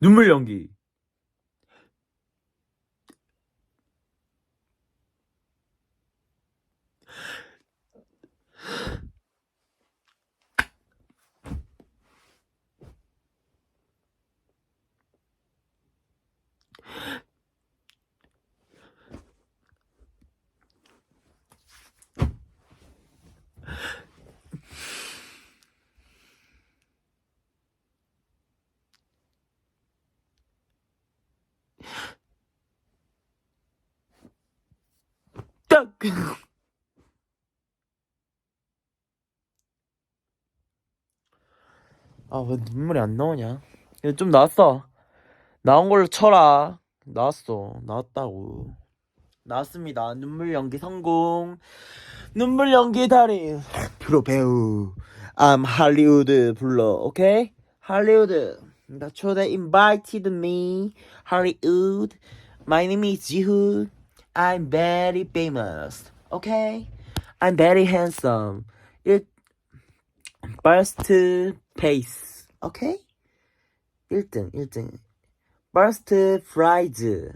눈물 연기. 딱. 아, 왜 눈물이 안 나오냐? 이거 좀 나왔어. 나온 걸로 쳐라. 나왔어. 나왔다고. 나왔습니다. 눈물 연기 성공. 눈물 연기 달인. 프로 배우. I'm 할리우드 불러. 오케이? 할리우드. 나 초대 invited me. Hollywood. My name is Jihoon. I'm very famous. Okay? I'm very handsome. It burst to pace. Okay? 1등, 1등. First prize.